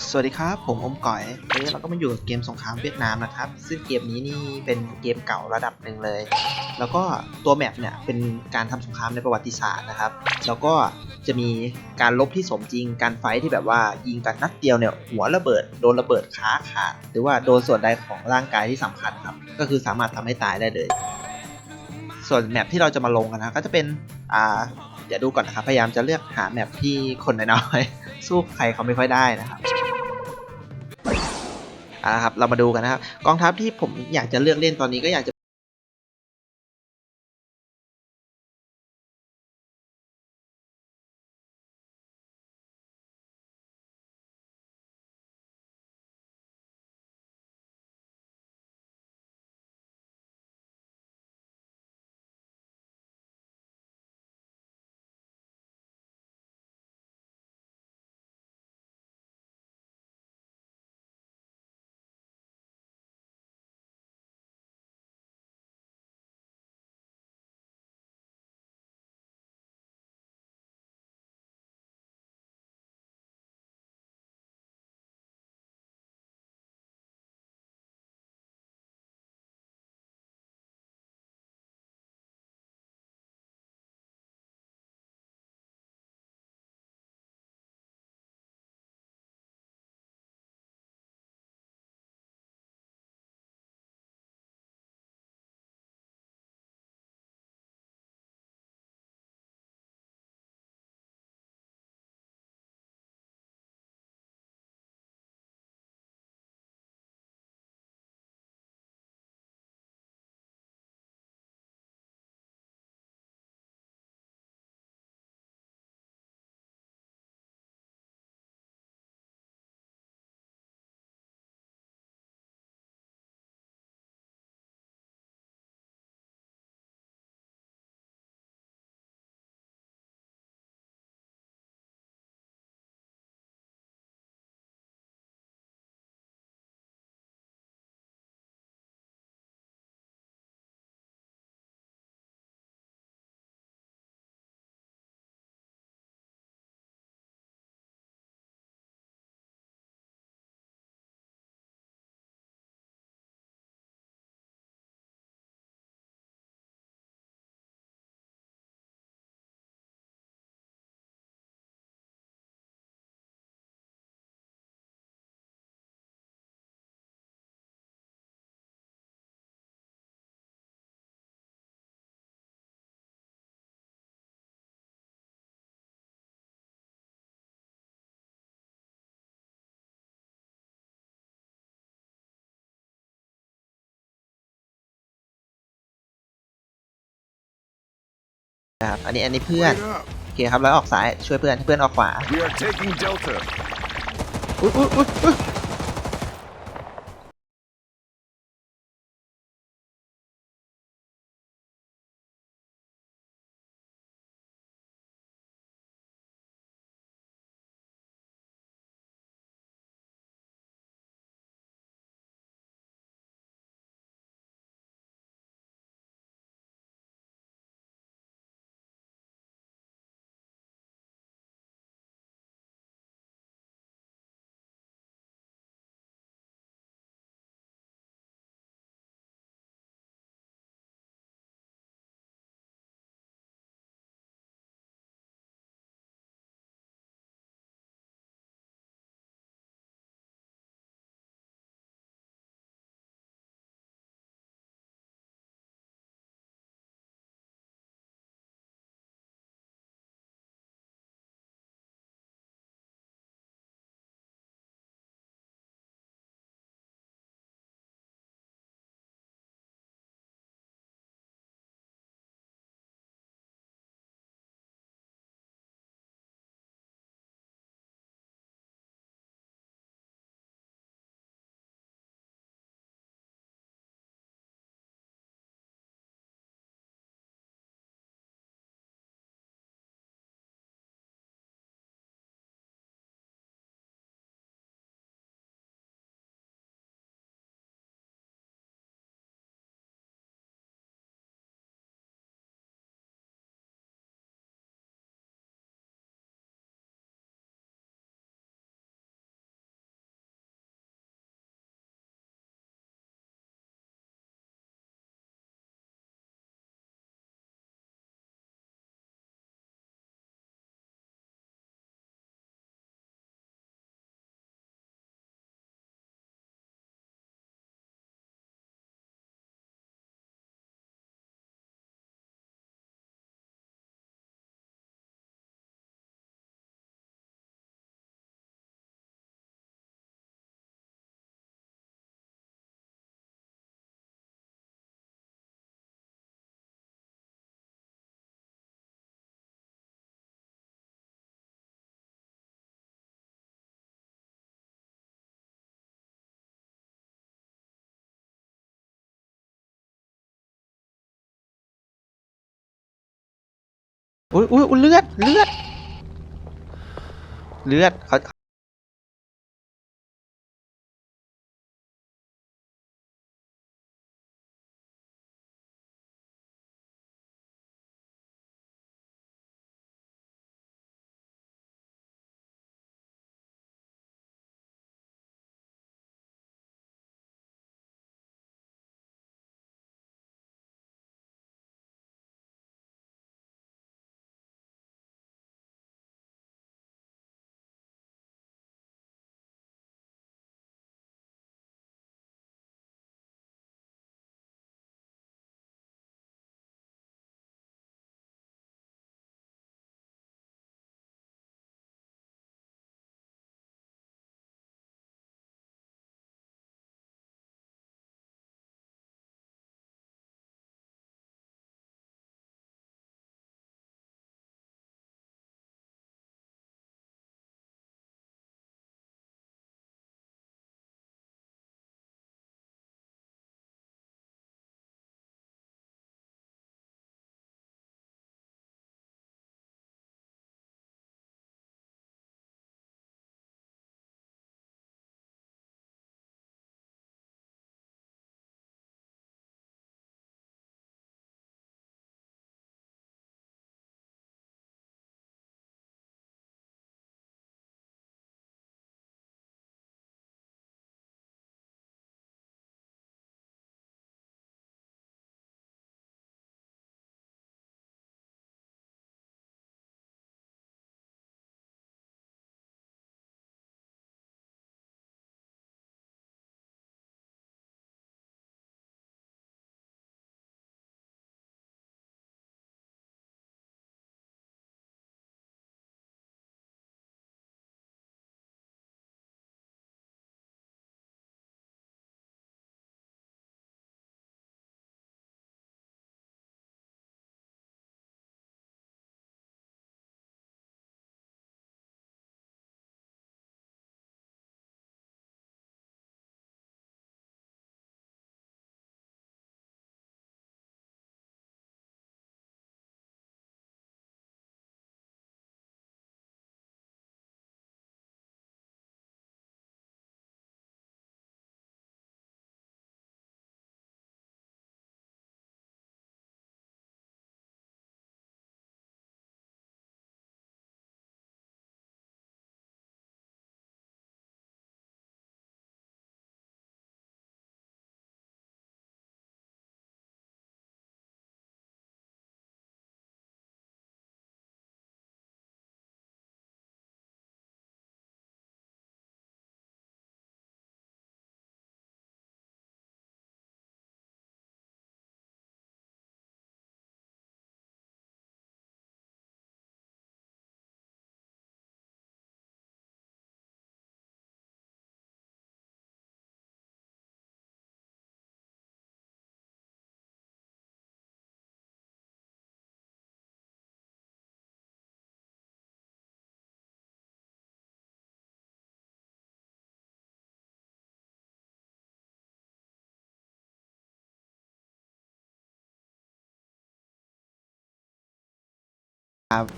สวัสดีครับผมอมก๋อยวันนี้เราก็มาอยู่กับเกมสงครามเวียดนามนะครับ ซึ่งเกมนี้นี่เป็นเกมเก่าระดับหนึ่งเลย แล้วก็ตัวแมปเนี่ยเป็นการทำสงครามในประวัติศาสตร์นะครับ แล้วก็จะมีการลบที่สมจริง การไฟที่แบบว่ายิงกันนัดเดียวเนี่ยหัวระเบิดโดนระเบิดขาขาด หรือว่าโดนส่วนใดของร่างกายที่สำคัญครับ ก็คือสามารถทำให้ตายได้เลย ส่วนแมปที่เราจะมาลงกันนะก็จะเป็นอ่าเดี๋ยวดูก่อนนะครับ พยายามจะเลือกหาแมปที่คนน้อยๆสู้ใครเขาไม่ค่อยได้นะครับ อาละครับเรามาดูกันนะครับกองทัพที่ผมอยากจะเลือกเล่นตอนนี้ก็อยากจะ นะครับ อันนี้อันนี้เพื่อน Wait up. โอเคครับแล้วออกซ้ายช่วยเพื่อนให้เพื่อนออกขวา We are taking Delta. อุ๊ยอุ๊ยอุ๊ยอุ๊ย อุ้ยอุ้ยเลือดเลือด เลือดเขา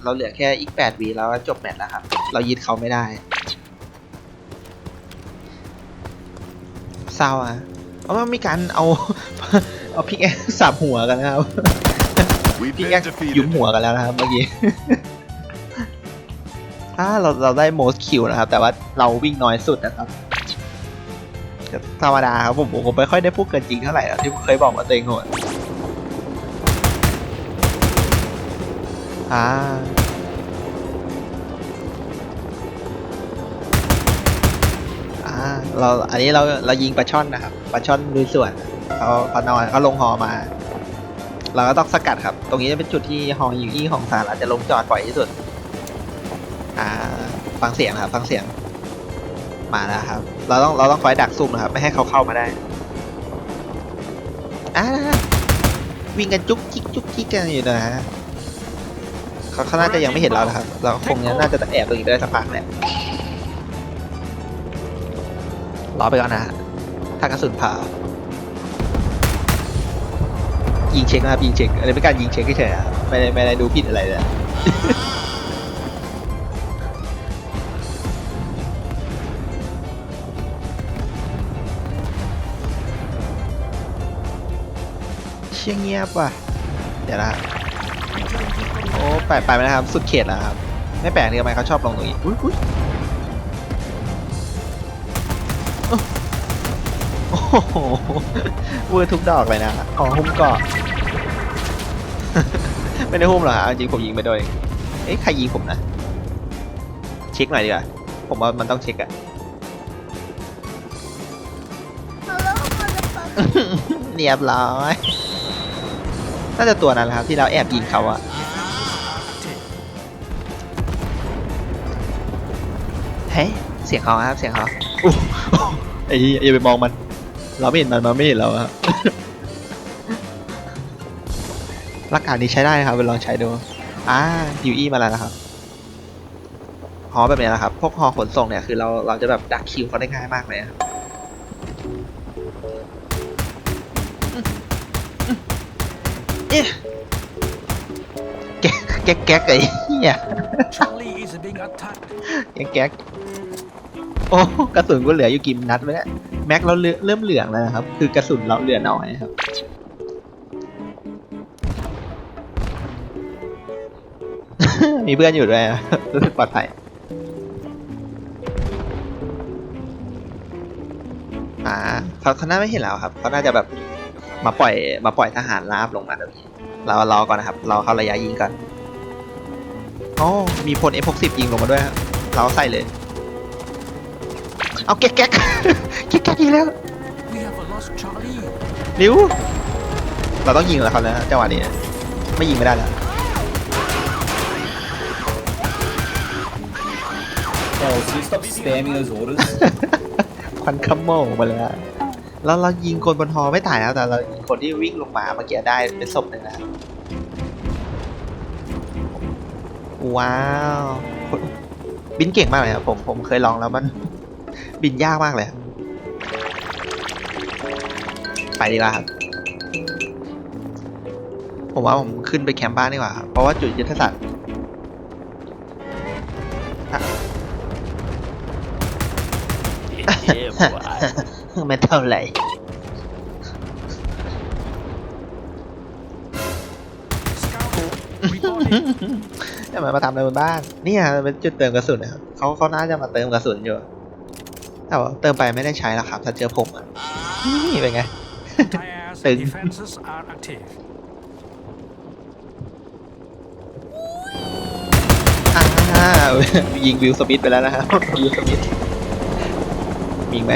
เราเหลือแค่อีกแปดวีแล้วก็จบแมตช์แล้วครับ เรายึดเขาไม่ได้เศร้าอะเพราะว่ามีการเอาเอาพิกแอคสับหัวกันนะครับ We've พิก been แอค defeated. ยุมหัวกันแล้วนะครับเมื่อกี้ถ้าเราเราได้ most kill นะครับ แต่ว่าเราวิ่งน้อยสุดนะครับก็ธรรมดาครับผมผมไม่ค่อยได้พูดเกินจริงเท่าไหร่อะที่เคยบอกว่าตัวเองโหด อ่าอ่าเราอันนี้เราเรายิงปลาช่อนนะครับปลาช่อนลุยสวนเขาเขานอนเขาลงหอมา เราก็ต้องสกัดครับ ตรงนี้จะเป็นจุดที่ฮอยิงยี่ของสหรัฐจะลงจอดบ่อยที่สุด อ่า ฟังเสียงครับ ฟังเสียง มาแล้วครับ เราต้องเราต้องคอยดักซุ่มนะครับ ไม่ให้เขาเข้ามาได้อ่าวิ่งกันจุกจิกจุกจิกกันอยู่นะฮะ เขาเขาน่าจะยังไม่เห็นเรานะครับ เราคงน่าจะแอบตรงนี้ได้สักพักแหละรอไปก่อนนะฮะถ้ากระสุนผ่ายิงเช็คนะครับยิงเช็คอันนี้เป็นการยิงเช็คเฉยๆไม่ได้ไม่ได้ดูผิดอะไรเลยเชี่ยเงียบว่ะ เดี๋ยวนะ โอ้ไปไปไปนะครับ สุดเขตแล้วครับ ไม่แปลกเลยทำไมเขาชอบลงตรงนี้อุ้ยอุ้ยโอ้โหเวอร์ทุกดอกเลยนะอ๋อหุ้มเกาะ ไม่ได้หุ้มหรอกฮะเอาจริงผมยิงไปโดยเอ๊ะใครยิงผมนะ เช็คหน่อยดีกว่า ผมว่ามันต้องเช็คอะเรียบร้อย น่าจะตัวนั้นแหละครับที่เราแอบยิงเขาอะ เฮ้ยเสียงเขาครับเสียงเขาอู้ไอ้เหี้ยอย่าไปมองมัน เราไม่เห็นมันมันไม่เห็นเราครับหลักการนี้ใช้ได้นะครับไปลองใช้ดูอ่ายูอีมาแล้วนะครับฮอแบบนี้นะครับ พวกฮอขนส่งเนี่ยคือเราเราจะแบบดักคิวเขาได้ง่ายมากเลยครับเอ๊ะแก๊กแก๊กแก๊กไอ้เหี้ย are being attacked. แก๊กแก๊กโอ้กระสุนก็เหลืออยู่กี่นัดวะเนี่ยแม็กเราเลือเริ่มเหลืองแล้วนะครับ คือกระสุนเราเหลือน้อยครับ มีเพื่อนอยู่ด้วยอะรู้สึกปลอดภัยอ่าเขาเขาน่าไม่เห็นแล้วครับเขาน่าจะแบบมาปล่อยมาปล่อยทหารราบลงมาตรงนี้เรารอก่อนนะครับเราเข้าระยะยิงก่อน อ๋อมีพล F60 ยิงลงมาด้วยครับเราใส่เลย เอาแก๊กแก๊กแก๊กแก๊กยิงแล้ว We have lost Charlie. ริ้วเราต้องยิงแล้วเขาแล้วจังหวะนี้ไม่ยิงไม่ได้แล้ว Oh, so you stop spamming those orders? ควันขโมงมาเลยอะแล้วเรายิงคนบนฮอไม่ตายนะแต่เรายิงคนที่วิ่งลงมาเมื่อกี้ได้เป็นศพหนึ่งนะว้ ว้าวบินเก่งมากเลยครับผมผมเคยลองแล้วมัน บินยากมากเลย ไปดีกว่าครับผมว่าผมขึ้นไปแคมป์บ้านดีกว่าครับเพราะว่าจุดยุทธศาสตร์ไม่เท่าไหร่ Scout reporting. จะมามาทำอะไรบนบ้านเนี่ยเป็นจุดเติมกระสุนนะครับเขาเขาน่าจะมาเติมกระสุนอยู่แต่ว่าเติมไปไม่ได้ใช้แล้วครับถ้าเจอผมอะนี่เป็นไง Tires Từng. defenses are active. อ่ายิงวิวสมิธไปแล้วนะครับวิวสมิธมีอีกไหม